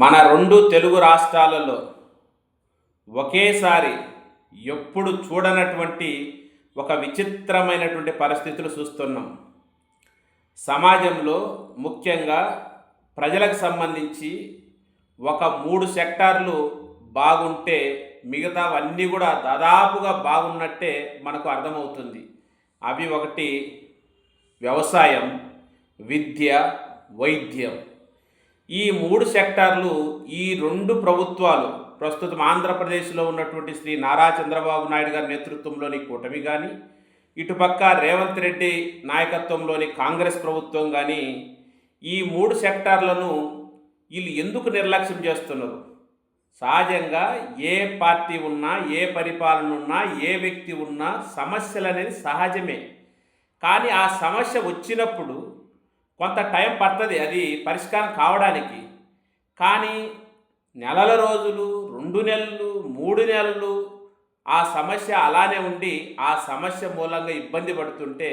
మన రెండు తెలుగు రాష్ట్రాలలో ఒకేసారి ఎప్పుడు చూడనటువంటి ఒక విచిత్రమైనటువంటి పరిస్థితులు చూస్తున్నాం. సమాజంలో ముఖ్యంగా ప్రజలకు సంబంధించి ఒక మూడు సెక్టార్లు బాగుంటే మిగతావన్నీ కూడా దాదాపుగా బాగున్నట్టే మనకు అర్థమవుతుంది. అవి ఒకటి వ్యవసాయం విద్య వైద్యం. ఈ మూడు సెక్టార్లు ఈ రెండు ప్రభుత్వాలు ప్రస్తుతం ఆంధ్రప్రదేశ్లో ఉన్నటువంటి శ్రీ నారా చంద్రబాబు నాయుడు గారి నేతృత్వంలోని కూటమి కానీ ఇటుపక్క రేవంత్ రెడ్డి నాయకత్వంలోని కాంగ్రెస్ ప్రభుత్వం కానీ ఈ మూడు సెక్టార్లను వీళ్ళు ఎందుకు నిర్లక్ష్యం చేస్తున్నారు? సహజంగా ఏ పార్టీ ఉన్నా ఏ పరిపాలన ఉన్నా ఏ వ్యక్తి ఉన్నా సమస్యలు అనేది సహజమే. కానీ ఆ సమస్య వచ్చినప్పుడు కొంత టైం పడుతుంది అది పరిష్కారం కావడానికి. కానీ నెలల రోజులు రెండు నెలలు మూడు నెలలు ఆ సమస్య అలానే ఉండి ఆ సమస్య మూలంగా ఇబ్బంది పడుతుంటే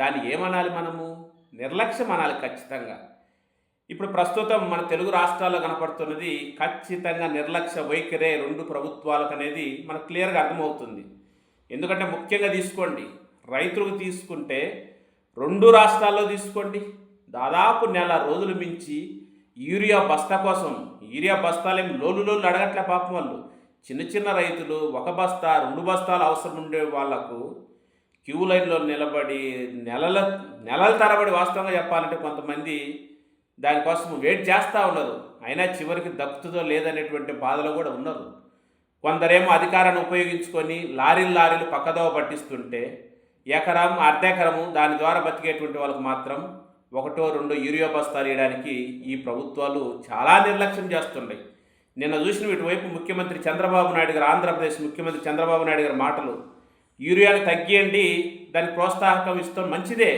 దాన్ని ఏమనాలి మనము? నిర్లక్ష్యం అనాలి ఖచ్చితంగా. ఇప్పుడు ప్రస్తుతం మన తెలుగు రాష్ట్రాల్లో కనపడుతున్నది ఖచ్చితంగా నిర్లక్ష్య వైఖరే రెండు ప్రభుత్వాలకు అనేది మనకు క్లియర్గా అర్థమవుతుంది. ఎందుకంటే ముఖ్యంగా తీసుకోండి రైతులకు తీసుకుంటే రెండు రాష్ట్రాల్లో తీసుకోండి దాదాపు నెల రోజులు మించి యూరియా బస్తా కోసం యూరియా బస్తాలేమి లోలు లోలు అడగట్లే పాపం వాళ్ళు. చిన్న చిన్న రైతులు ఒక బస్తా రెండు బస్తాలు అవసరం ఉండే వాళ్ళకు క్యూ లైన్లో నిలబడి నెలల నెలల తరబడి వాస్తవంగా చెప్పాలంటే కొంతమంది దానికోసం వెయిట్ చేస్తూ ఉన్నారు. అయినా చివరికి దక్కుతుందో లేదనేటువంటి బాధలో కూడా ఉన్నారు. కొందరేమో అధికారాన్ని ఉపయోగించుకొని లారీలు లారీలు పక్కదోవ పట్టిస్తుంటే ఎకరం అర్ధెకరము దాని ద్వారా బతికేటువంటి వాళ్ళకు మాత్రం ఒకటో రెండో యూరియా బస్తాలు వేయడానికి ఈ ప్రభుత్వాలు చాలా నిర్లక్ష్యం చేస్తున్నాయి నిన్న చూసిన ఇటువైపు ముఖ్యమంత్రి చంద్రబాబు నాయుడు గారు ఆంధ్రప్రదేశ్ ముఖ్యమంత్రి చంద్రబాబు నాయుడు గారి మాటలు యూరియాని తగ్గియండి దానికి ప్రోత్సాహకం ఇస్తాం మంచిదే.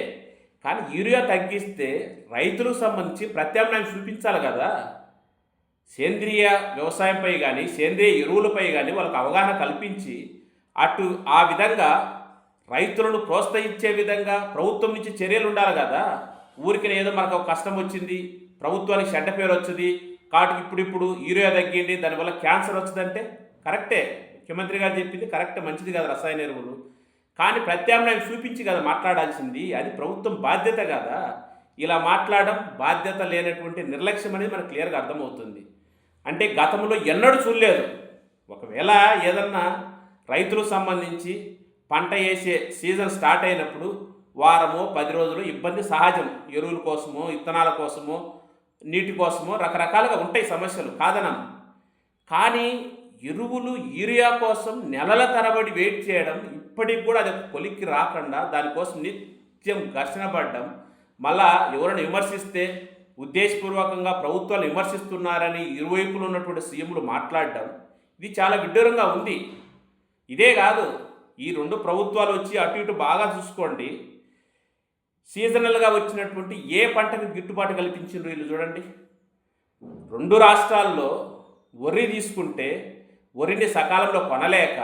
కానీ యూరియా తగ్గిస్తే రైతులకు సంబంధించి ప్రత్యామ్నాయం చూపించాలి కదా. సేంద్రియ వ్యవసాయంపై కానీ సేంద్రియ ఎరువులపై కానీ వాళ్ళకి అవగాహన కల్పించి అటు ఆ విధంగా రైతులను ప్రోత్సహించే విధంగా ప్రభుత్వం నుంచి చర్యలు ఉండాలి కదా. ఊరికిన ఏదో మనకు ఒక కష్టం వచ్చింది ప్రభుత్వానికి చెడ్డ పేరు వచ్చింది కాటికి ఇప్పుడిప్పుడు యూరియా తగ్గింది దానివల్ల క్యాన్సర్ వచ్చిందంటే కరెక్టే. ముఖ్యమంత్రి గారు చెప్పింది కరెక్ట్ మంచిది కదా రసాయన ఎరువులు. కానీ ప్రత్యామ్నాయం చూపించి కదా మాట్లాడాల్సింది అది ప్రభుత్వం బాధ్యత కదా? ఇలా మాట్లాడడం బాధ్యత లేనటువంటి నిర్లక్ష్యం అనేది మనకు క్లియర్గా అర్థమవుతుంది. అంటే గతంలో ఎన్నడూ చూడలేదు. ఒకవేళ ఏదన్నా రైతులకు సంబంధించి పంట వేసే సీజన్ స్టార్ట్ అయినప్పుడు వారమో పది రోజులు ఇబ్బంది సహజం. ఎరువుల కోసమో ఇత్తనాల కోసమో నీటి కోసమో రకరకాలుగా ఉంటాయి సమస్యలు. కాదనం. కానీ ఎరువులు యూరియా కోసం నెలల తరబడి వెయిట్ చేయడం ఇప్పటికి కూడా అది కొలిక్కి రాకుండా దానికోసం నిత్యం ఘర్షణ పడడం మళ్ళా ఎవరైనా విమర్శిస్తే ఉద్దేశపూర్వకంగా ప్రభుత్వాలు విమర్శిస్తున్నారని ఇరువైపులు ఉన్నటువంటి సీఎంలు మాట్లాడడం ఇది చాలా విడ్డూరంగా ఉంది. ఇదే కాదు ఈ రెండు ప్రభుత్వాలు వచ్చి అటు ఇటు బాగా చూసుకోండి. సీజనల్గా వచ్చినటువంటి ఏ పంటకు గిట్టుబాటు కల్పించిండ్రు వీళ్ళు చూడండి. రెండు రాష్ట్రాల్లో వరి తీసుకుంటే వరిని సకాలంలో కొనలేక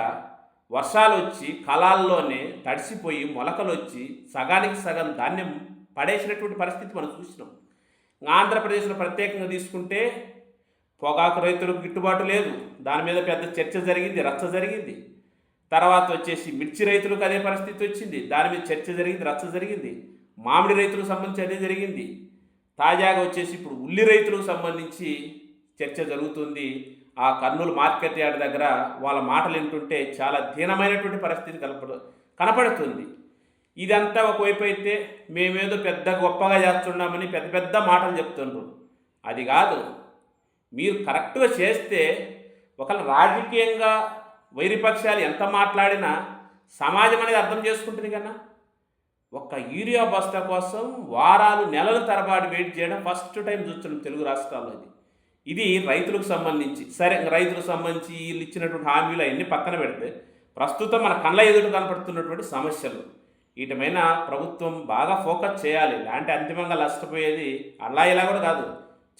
వర్షాలు వచ్చి కళాల్లోనే తడిసిపోయి మొలకలు వచ్చి సగానికి సగం ధాన్యం పడేసినటువంటి పరిస్థితి మనం చూసినాం. ఆంధ్రప్రదేశ్లో ప్రత్యేకంగా తీసుకుంటే పొగాకు రైతులకు గిట్టుబాటు లేదు. దాని మీద పెద్ద చర్చ జరిగింది రచ్చ జరిగింది. తర్వాత వచ్చేసి మిర్చి రైతులకు అదే పరిస్థితి వచ్చింది. దాని మీద చర్చ జరిగింది రచ్చ జరిగింది. మామిడి రైతులకు సంబంధించి అదే జరిగింది. తాజాగా వచ్చేసి ఇప్పుడు ఉల్లి రైతులకు సంబంధించి చర్చ జరుగుతుంది. ఆ కర్నూలు మార్కెట్ యార్డ్ దగ్గర వాళ్ళ మాటలు వింటుంటే చాలా దీనమైనటువంటి పరిస్థితి కనపడు కనపడుతుంది. ఇదంతా ఒకవైపు అయితే మేమేదో పెద్ద గొప్పగా చేస్తున్నామని పెద్ద పెద్ద మాటలు చెప్తుండ్రు. అది కాదు. మీరు కరెక్ట్గా చేస్తే ఒకళ్ళు రాజకీయంగా వైరిపక్షాలు ఎంత మాట్లాడినా సమాజం అనేది అర్థం చేసుకుంటుంది కదా ఒక్క యూరియా బస్తా కోసం వారాలు నెలల తరబాటు వెయిట్ చేయడం ఫస్ట్ టైం చూస్తున్నాం తెలుగు రాష్ట్రాల్లో ఇది. ఇది రైతులకు సంబంధించి సరే రైతులకు సంబంధించి వీళ్ళు ఇచ్చినటువంటి హామీలు అవన్నీ పక్కన పెడితే ప్రస్తుతం మన కళ్ళ ఎదుట కనపడుతున్నటువంటి సమస్యలు. వీటిపైన ప్రభుత్వం బాగా ఫోకస్ చేయాలి. ఇలాంటి అంతిమంగా నష్టపోయేది అలా ఇలా కూడా కాదు.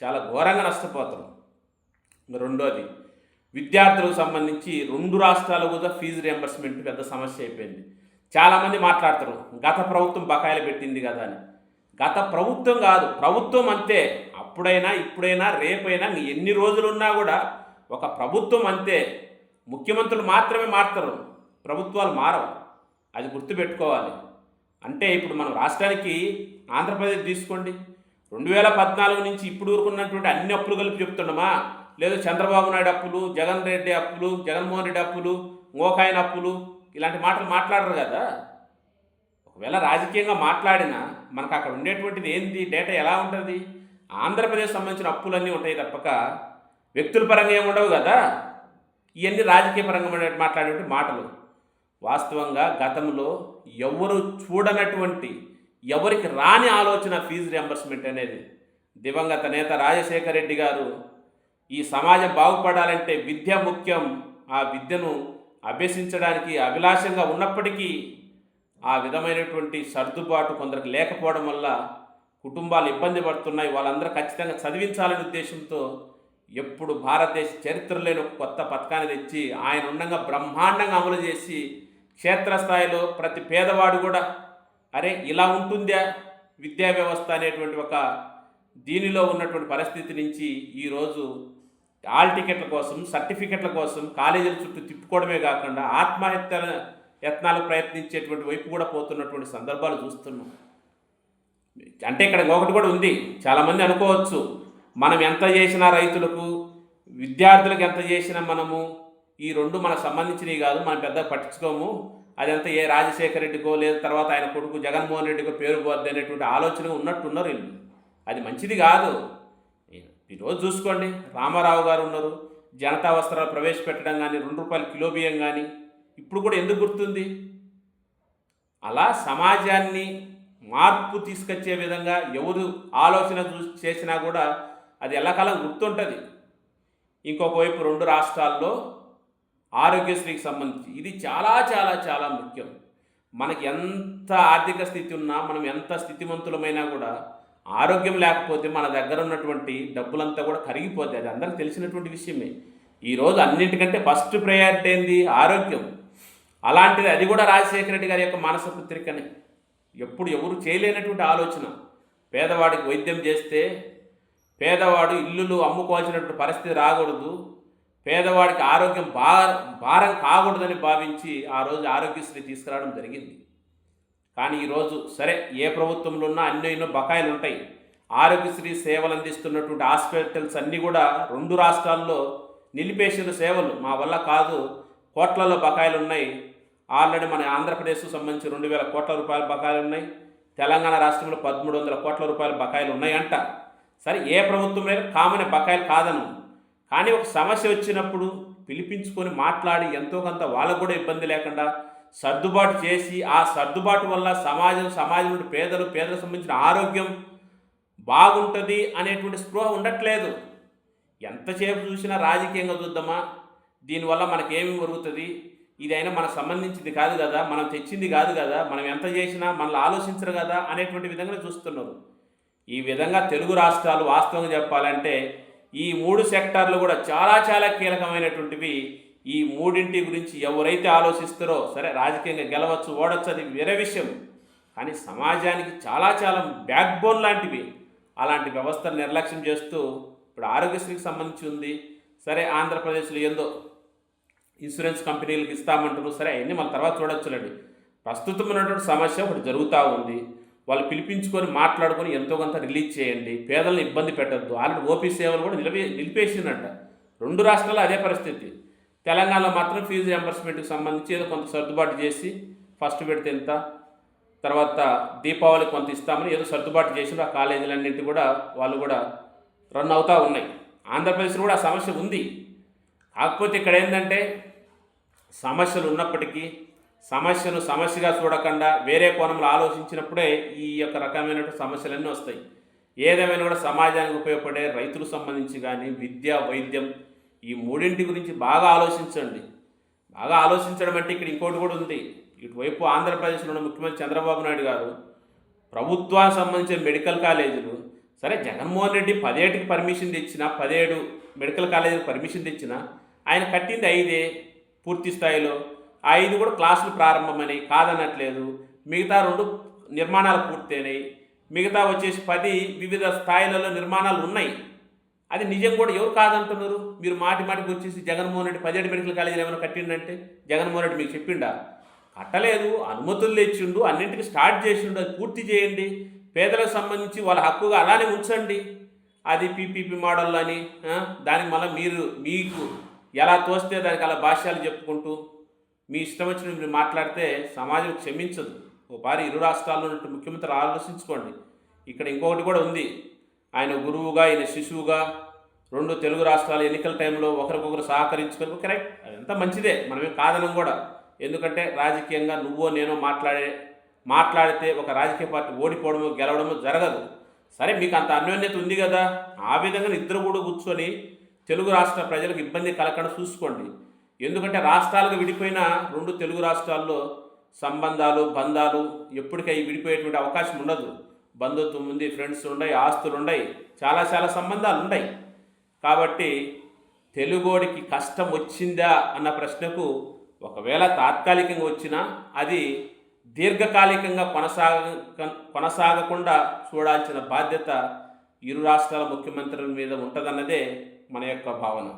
చాలా ఘోరంగా నష్టపోతాం. రెండోది విద్యార్థులకు సంబంధించి రెండు రాష్ట్రాలు కూడా ఫీజు రియంబర్స్మెంట్ పెద్ద సమస్య అయిపోయింది. చాలామంది మాట్లాడతారు గత ప్రభుత్వం బకాయిలు పెట్టింది కదా అని. గత ప్రభుత్వం కాదు ప్రభుత్వం అంతే. అప్పుడైనా ఇప్పుడైనా రేపైనా ఎన్ని ఎన్ని రోజులున్నా కూడా ఒక ప్రభుత్వం అంతే. ముఖ్యమంత్రులు మాత్రమే మారుతారు ప్రభుత్వాలు మారవు. అది గుర్తుపెట్టుకోవాలి. అంటే ఇప్పుడు మనం రాష్ట్రానికి ఆంధ్రప్రదేశ్ తీసుకోండి. రెండు వేల పద్నాలుగు నుంచి ఇప్పుడు వరకు ఉన్నటువంటి అన్ని అప్పులు కలిపి చెప్తున్నామా? లేదు చంద్రబాబు నాయుడు అప్పులు జగన్ రెడ్డి అప్పులు జగన్మోహన్ రెడ్డి అప్పులు మోకాయన అప్పులు ఇలాంటి మాటలు మాట్లాడరు కదా. ఒకవేళ రాజకీయంగా మాట్లాడినా మనకు అక్కడ ఉండేటువంటిది ఏంది? డేటా ఎలా ఉంటుంది? ఆంధ్రప్రదేశ్ సంబంధించిన అప్పులన్నీ ఉంటాయి తప్పక. వ్యక్తుల పరంగా ఏమి ఉండవు కదా. ఇవన్నీ రాజకీయ పరంగా మాట్లాడేటువంటి మాటలు. వాస్తవంగా గతంలో ఎవరు చూడనటువంటి ఎవరికి రాని ఆలోచన ఫీజు రియంబర్స్మెంట్ అనేది. దివంగత నేత రాజశేఖర రెడ్డి గారు ఈ సమాజం బాగుపడాలంటే విద్య ముఖ్యం. ఆ విద్యను అభ్యసించడానికి అభిలాషంగా ఉన్నప్పటికీ ఆ విధమైనటువంటి సర్దుబాటు కొందరికి లేకపోవడం వల్ల కుటుంబాలు ఇబ్బంది పడుతున్నాయి. వాళ్ళందరూ ఖచ్చితంగా చదివించాలనే ఉద్దేశంతో ఎప్పుడు భారతదేశ చరిత్ర లేని ఒక కొత్త పథకాన్ని తెచ్చి ఆయన ఉండగా బ్రహ్మాండంగా అమలు చేసి క్షేత్రస్థాయిలో ప్రతి పేదవాడు కూడా అరే ఇలా ఉంటుందా? విద్యా వ్యవస్థ అనేటువంటి ఒక దీనిలో ఉన్నటువంటి పరిస్థితి నుంచి ఈరోజు హాల్ టికెట్ల కోసం సర్టిఫికెట్ల కోసం కాలేజీల చుట్టూ తిప్పుకోవడమే కాకుండా ఆత్మహత్య యత్నాలకు ప్రయత్నించేటువంటి వైపు కూడా పోతున్నటువంటి సందర్భాలు చూస్తున్నాం. అంటే ఇక్కడ ఇంకొకటి కూడా ఉంది. చాలామంది అనుకోవచ్చు మనం ఎంత చేసినా రైతులకు విద్యార్థులకు ఎంత చేసినా మనము ఈ రెండు మనకు సంబంధించినవి కాదు మనం పెద్దగా పట్టించుకోము. అదంతా ఏ రాజశేఖర రెడ్డికో లేదా తర్వాత ఆయన కొడుకు జగన్మోహన్ రెడ్డికో పేరు పోద్ది అనేటువంటి ఆలోచన ఉన్నట్టున్నారు వీళ్ళు. అది మంచిది కాదు. ఈరోజు చూసుకోండి. రామారావు గారు ఉన్నారు. జనతా వస్త్రాలు ప్రవేశపెట్టడం కానీ రెండు రూపాయల కిలో బియ్యం కానీ ఇప్పుడు కూడా ఎందుకు గుర్తుంది? అలా సమాజాన్ని మార్పు తీసుకొచ్చే విధంగా ఎవరు ఆలోచన చేసినా కూడా అది ఎల్లకాలం గుర్తుంటుంది. ఇంకొక వైపు రెండు రాష్ట్రాల్లో ఆరోగ్యశ్రీకి సంబంధించి ఇది చాలా చాలా చాలా ముఖ్యం. మనకి ఎంత ఆర్థిక స్థితి ఉన్నా మనం ఎంత స్థితిమంతులమైనా కూడా ఆరోగ్యం లేకపోతే మన దగ్గర ఉన్నటువంటి డబ్బులంతా కూడా కరిగిపోతాయి అది అందరికి తెలిసినటువంటి విషయమే. ఈరోజు అన్నింటికంటే ఫస్ట్ ప్రయారిటీ ఏంది? ఆరోగ్యం. అలాంటిది అది కూడా రాజశేఖర రెడ్డి గారి యొక్క మానస పుత్రికనే ఎప్పుడు ఎవరు చేయలేనటువంటి ఆలోచన. పేదవాడికి వైద్యం చేస్తే పేదవాడు ఇల్లులు అమ్ముకోవాల్సినటువంటి పరిస్థితి రాకూడదు. పేదవాడికి ఆరోగ్యం భార భారం కాకూడదని భావించి ఆ రోజు ఆరోగ్యశ్రీ తీసుకురావడం జరిగింది. కానీ ఈరోజు సరే ఏ ప్రభుత్వంలో ఉన్నా అన్నో ఎన్నో బకాయిలు ఉంటాయి. ఆరోగ్యశ్రీ సేవలు అందిస్తున్నటువంటి హాస్పిటల్స్ అన్నీ కూడా రెండు రాష్ట్రాల్లో నిలిపేసిన సేవలు మా వల్ల కాదు. కోట్లలో బకాయిలు ఉన్నాయి. ఆల్రెడీ మన ఆంధ్రప్రదేశ్కు సంబంధించి రెండు వేల కోట్ల రూపాయల బకాయిలు ఉన్నాయి. తెలంగాణ రాష్ట్రంలో పదమూడు వందల కోట్ల రూపాయల బకాయిలు ఉన్నాయంట. సరే ఏ ప్రభుత్వం కామన్ బకాయిలు కాదను. కానీ ఒక సమస్య వచ్చినప్పుడు పిలిపించుకొని మాట్లాడి ఎంతో కొంత వాళ్ళకు కూడా ఇబ్బంది లేకుండా సర్దుబాటు చేసి ఆ సర్దుబాటు వల్ల సమాజం సమాజం నుండి పేదలు పేదలకు సంబంధించిన ఆరోగ్యం బాగుంటుంది అనేటువంటి స్పృహ ఉండట్లేదు. ఎంతసేపు చూసినా రాజకీయంగా చూద్దామా? దీనివల్ల మనకేమి ఒరుగుతుంది? ఇదైనా మనకు సంబంధించింది కాదు కదా? మనం తెచ్చింది కాదు కదా? మనం ఎంత చేసినా మనల్ని ఆలోచించరు కదా? అనేటువంటి విధంగా చూస్తున్నారు. ఈ విధంగా తెలుగు రాష్ట్రాలు వాస్తవంగా చెప్పాలంటే ఈ మూడు సెక్టార్లు కూడా చాలా చాలా కీలకమైనటువంటివి. ఈ మూడింటి గురించి ఎవరైతే ఆలోచిస్తారో సరే రాజకీయంగా గెలవచ్చు ఓడొచ్చు అది వేరే విషయం. కానీ సమాజానికి చాలా చాలా బ్యాక్ బోన్ లాంటివి. అలాంటి వ్యవస్థలు నిర్లక్ష్యం చేస్తూ ఇప్పుడు ఆరోగ్యశ్రీకి సంబంధించి ఉంది. సరే ఆంధ్రప్రదేశ్లో ఏందో ఇన్సూరెన్స్ కంపెనీలకు ఇస్తామంటారు సరే అవన్నీ మన తర్వాత చూడొచ్చులేండి. ప్రస్తుతం ఉన్నటువంటి సమస్య ఒకటి జరుగుతూ ఉంది. వాళ్ళు పిలిపించుకొని మాట్లాడుకొని ఎంతో కొంత రిలీజ్ చేయండి. పేదలను ఇబ్బంది పెట్టద్దు. ఆల్రెడీ ఓపీ సేవలు కూడా నిలిపే నిలిపేసిందంట. రెండు రాష్ట్రాల్లో అదే పరిస్థితి. తెలంగాణలో మాత్రం ఫీజు రియంబర్స్మెంట్కి సంబంధించి ఏదో కొంత సర్దుబాటు చేసి ఫస్ట్ పెడితే ఎంత? తర్వాత దీపావళి కొంత ఇస్తామని ఏదో సర్దుబాటు చేసి ఆ కాలేజీలన్నింటి కూడా వాళ్ళు కూడా రన్ అవుతూ ఉన్నాయి. ఆంధ్రప్రదేశ్లో కూడా ఆ సమస్య ఉంది. కాకపోతే ఇక్కడ ఏంటంటే సమస్యలు ఉన్నప్పటికీ సమస్యను సమస్యగా చూడకుండా వేరే కోణంలో ఆలోచించినప్పుడే ఈ యొక్క రకమైన సమస్యలన్నీ వస్తాయి. ఏదేమైనా కూడా సమాజానికి ఉపయోగపడే రైతులకు సంబంధించి కానీ విద్య వైద్యం ఈ మూడింటి గురించి బాగా ఆలోచించండి. బాగా ఆలోచించడం అంటే ఇక్కడ ఇంకోటి కూడా ఉంది. ఇటువైపు ఆంధ్రప్రదేశ్లో ఉన్న ముఖ్యమంత్రి చంద్రబాబు నాయుడు గారు ప్రభుత్వానికి సంబంధించిన మెడికల్ కాలేజీలు సరే జగన్మోహన్ రెడ్డి పదేటికి పర్మిషన్ తెచ్చిన పదిహేడు మెడికల్ కాలేజీకి పర్మిషన్ తెచ్చిన ఆయన కట్టింది ఐదే పూర్తి స్థాయిలో. ఆ ఐదు కూడా క్లాసులు ప్రారంభమైనాయి కాదనట్లేదు. మిగతా రెండు నిర్మాణాలు పూర్తయినాయి. మిగతా వచ్చేసి పది వివిధ స్థాయిలలో నిర్మాణాలు ఉన్నాయి. అది నిజం కూడా ఎవరు కాదంటున్నారు? మీరు మాటి మాటికి వచ్చేసి జగన్మోహన్ రెడ్డి పదిహేడు మెడికల్ కాలేజీలు ఏమైనా కట్టిండంటే జగన్మోహన్ రెడ్డి మీకు చెప్పిండా? కట్టలేదు అనుమతులు తెచ్చిండు అన్నింటికి స్టార్ట్ చేసిండు అది పూర్తి చేయండి. పేదలకు సంబంధించి వాళ్ళ హక్కుగా అలానే ఉంచండి. అది పీపీపీ మోడల్ అని దానికి మళ్ళీ మీరు మీకు ఎలా తోస్తే దానికి అలా భాష్యాలు చెప్పుకుంటూ మీ ఇష్టం వచ్చిన మీరు మాట్లాడితే సమాజం క్షమించదు. ఓ భారీ ఇరు రాష్ట్రాల్లో ఉన్నట్టు ముఖ్యమంత్రి ఆలోచించుకోండి. ఇక్కడ ఇంకొకటి కూడా ఉంది. ఆయన గురువుగా ఆయన శిశువుగా రెండు తెలుగు రాష్ట్రాల ఎన్నికల టైంలో ఒకరికొకరు సహకరించుకొని కరెక్ట్ అదంతా మంచిదే మనమే కాదనం కూడా. ఎందుకంటే రాజకీయంగా నువ్వో నేనో మాట్లాడే మాట్లాడితే ఒక రాజకీయ పార్టీ ఓడిపోవడము గెలవడము జరగదు. సరే మీకు అంత అన్యోన్యత ఉంది కదా ఆ విధంగా ఇద్దరు కూడా కూర్చొని తెలుగు రాష్ట్ర ప్రజలకు ఇబ్బంది కలగకుండా చూసుకోండి. ఎందుకంటే రాష్ట్రాలుగా విడిపోయిన రెండు తెలుగు రాష్ట్రాల్లో సంబంధాలు బంధాలు ఎప్పటికీ విడిపోయేటువంటి అవకాశం ఉండదు. బంధుత్వం ఉంది ఫ్రెండ్స్ ఉన్నాయి ఆస్తులు ఉన్నాయి చాలా చాలా సంబంధాలు ఉన్నాయి కాబట్టి తెలుగోడికి కష్టం వచ్చిందా అన్న ప్రశ్నకు ఒకవేళ తాత్కాలికంగా వచ్చినా అది దీర్ఘకాలికంగా కొనసాగ కొనసాగకుండా చూడాల్సిన బాధ్యత ఇరు రాష్ట్రాల ముఖ్యమంత్రుల మీద ఉంటుందన్నదే మన యొక్క భావన.